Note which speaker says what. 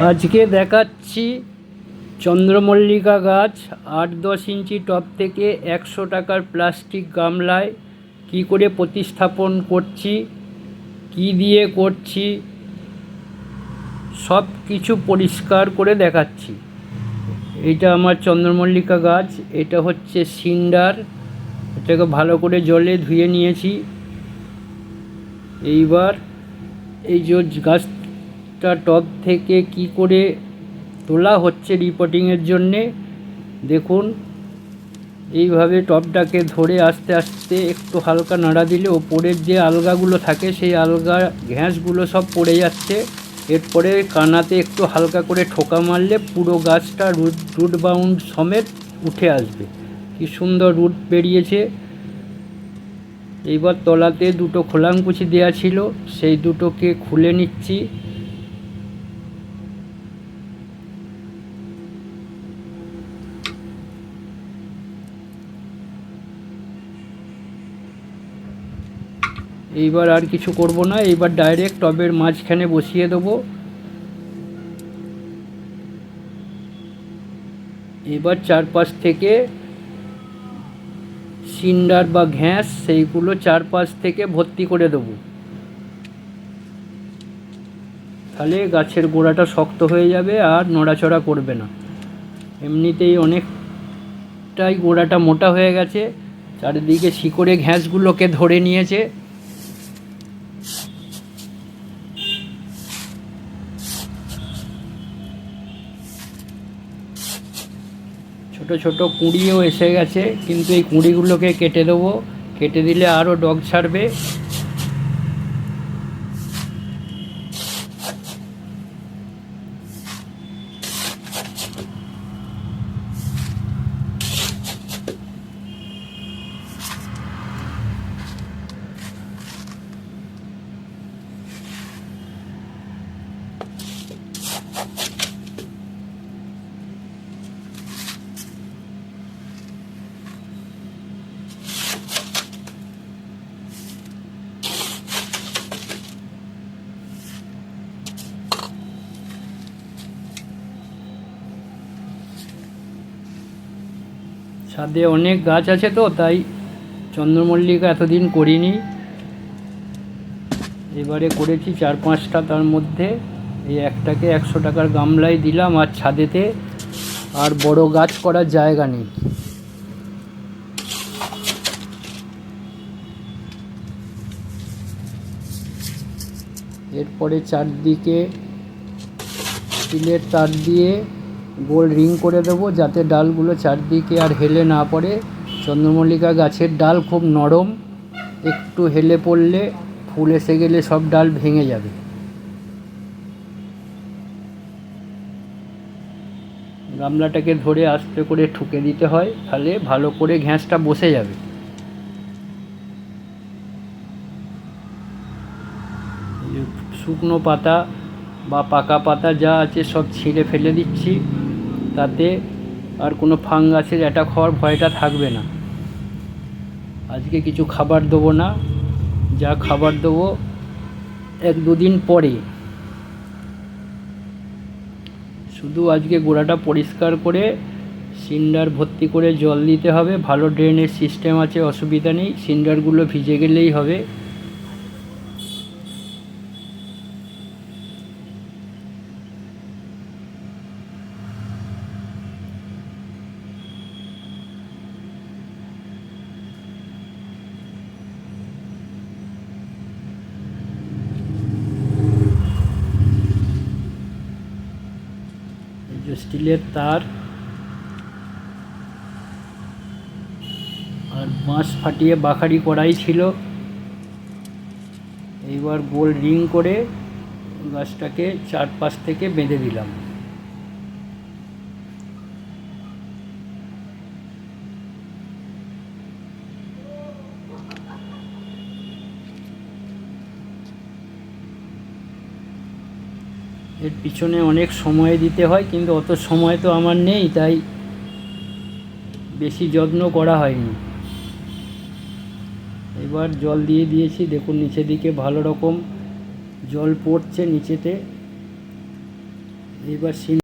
Speaker 1: আজকে দেখাচ্ছি চন্দ্রমল্লিকা গাছ, আট দশ ইঞ্চি টব থেকে একশো টাকার প্লাস্টিক গামলায়। কী করে প্রতিস্থাপন করছি? কী দিয়ে করছি? সব কিছু পরিষ্কার করে দেখাচ্ছি। এইটা আমার চন্দ্রমল্লিকা গাছ, এটা হচ্ছে সিন্ডার। এটাকে ভালো করে জলে ধুয়ে নিয়েছি। এইবার এই যে গাছটা টব থেকে কি করে তোলা হচ্ছে রিপোর্টিংয়ের জন্যে? দেখুন, এইভাবে টবটাকে ধরে আস্তে আস্তে একটু হালকা নাড়া দিলে ওপরের যে আলগাগুলো থাকে, সেই আলগা ঘ্যাঁসগুলো সব পড়ে যাচ্ছে। এরপরে কানাতে একটু হালকা করে ঠোকা মারলে পুরো গাছটা রুট রুট বাউন্ড সমেত উঠে আসবে। কি সুন্দর রুট বেরিয়েছে। এইবার তলাতে দুটো খোলাঙ্কুচি দেওয়া ছিল, সেই দুটোকে খুলে নিচ্ছি। এইবার আর কিছু করব না, এইবার ডাইরেক্ট টবের মাঝখানে বসিয়ে দেবো। এবার চারপাশ থেকে সিন্ডার বা ঘ্যাস সেইগুলো চারপাশ থেকে ভর্তি করে দেবো। তাহলে গাছের গোড়াটা শক্ত হয়ে যাবে আর নড়াচড়া করবে না। এমনিতেই অনেকটাই গোড়াটা মোটা হয়ে গেছে, চারিদিকে শিকড়ে ঘ্যাসগুলোকে ধরে নিয়েছে। ছোট ছোট কুঁড়িও এসে গেছে, কিন্তু এই কুঁড়িগুলোকে কেটে দেবো। কেটে দিলে আরও ডগ ছাড়বে। ছাদে অনেক গাছ আছে তো, তাই চন্দ্রমল্লিকা এতদিন করিনি। এবারে করেছি চার পাঁচটা তার মধ্যে। এই একটাকে একশো টাকার গামলায় দিলাম আর ছাদেতে আর বড় গাছ করার জায়গা নেই। এরপরে চারদিকে স্টিলের তার দিয়ে গোল রিং করে দেবো যাতে ডালগুলো চারদিকে আর হেলে না পড়ে। চন্দ্রমল্লিকা গাছের ডাল খুব নরম। একটু হেলে পড়লে ফুল এসে গেলে সব ডাল ভেঙে যাবে। গামলাটাকে ধরে আস্তে করে ঠুকে দিতে হয়, তাহলে ভালো করে ঘ্যাঁসটা বসে যাবে। শুকনো পাতা বা পাকা পাতা যা আছে সব ছিঁড়ে ফেলে দিচ্ছি। তাতে আর কোনো ফাঙ্গাসের অ্যাটাক হওয়ার ভয়টা থাকবে না। আজকে কিছু খাবার দেবো না, যা খাবার দেবো এক দুদিন পরে। শুধু আজকে গোড়াটা পরিষ্কার করে সিন্ডার ভর্তি করে জল দিতে হবে, ভালো ড্রেনের সিস্টেম আছে, অসুবিধা নেই, সিন্ডারগুলো ভিজে গেলেই হবে। স্টিলের তার আর বাঁশ ফাটিয়ে বাখারি করাই ছিল। এইবার গোল রিং করে গাছটাকে চারপাশ থেকে বেঁধে দিলাম। এর পিছনে অনেক সময় দিতে হয়, কিন্তু অত সময় তো আমার নেই, তাই বেশি যত্ন করা হয়নি। এবার জল দিয়ে দিয়েছি, দেখুন নিচে দিকে ভালো রকম জল পড়ছে নিচেতে। এবার সিম